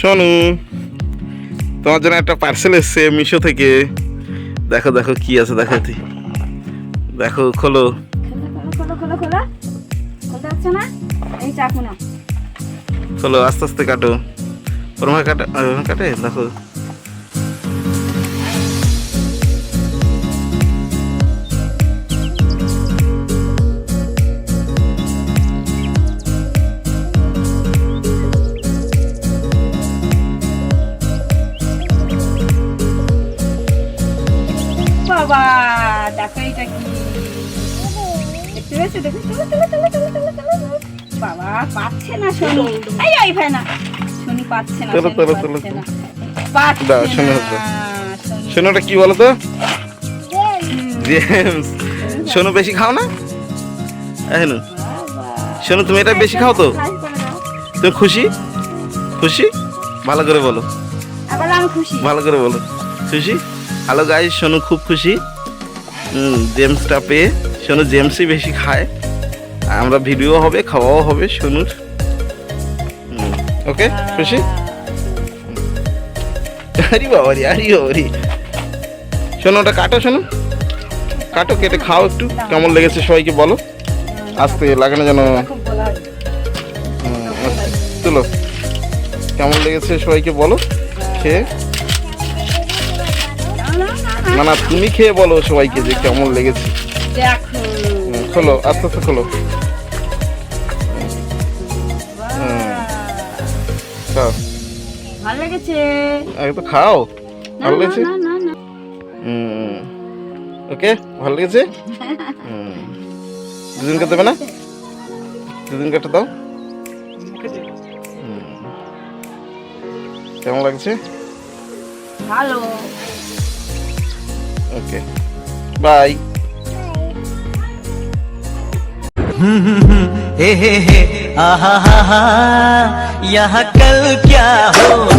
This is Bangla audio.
শোনু তোমার জন্য একটা পার্সেল এসছে মিশো থেকে। দেখো দেখো কি আছে দেখো দেখো খোলো। খোলো আস্তে আস্তে কাটো। ওরমা কাটা কাটে? দেখো। বাবা দেখো এটা কি। দেখতে পেয়েছ? দেখো চলো চলো চলো চলো চলো চলো চলো। বাবা পাচ্ছে না শোনো এই পাচ্ছে না চলো, চলো, চলো, পাচ্ছে না। কি বলো তো জেমস শোনো বেশি খাও না? বাবা। শোনো তুমি এটা বেশি খাও তো? তুমি খুশি? খুশি? ভালো করে বলো। আবার আমি খুশি। ভালো করে বলো। খুশি? হ্যালো গাইজ সোনু খুব খুশি। জেমসটা পেয়ে। সোনু জেমসই বেশি খায়। আমরা ভিডিও হবে খাওয়াও হবে সোনুর ওকে খুশি? আরে বাবারি আরে বাবারি শোনো ওটা কাটো শোনো। কাটো কেটে খাও একটু। কেমন লেগেছে সবাইকে বলো। আস্তে লাগানো যেন তুলো। কেমন লেগেছে সবাইকে বলো। খেয়ে। না, না, তুমি খেয়ে বলো সবাইকে যে কেমন লেগেছে। খোলো আস্তে আস্তে খোলো। খাও। ভালো লেগেছে? আগে তো খাও ভালো লেগেছে? ওকে ভালো লেগেছে? দুদিনকে দেবে না? দুদিনকে একটা দাও। কেমন লাগছে? ভালো। ओके बाय हे हे हे आहा हा हा यहाँ कल क्या हो?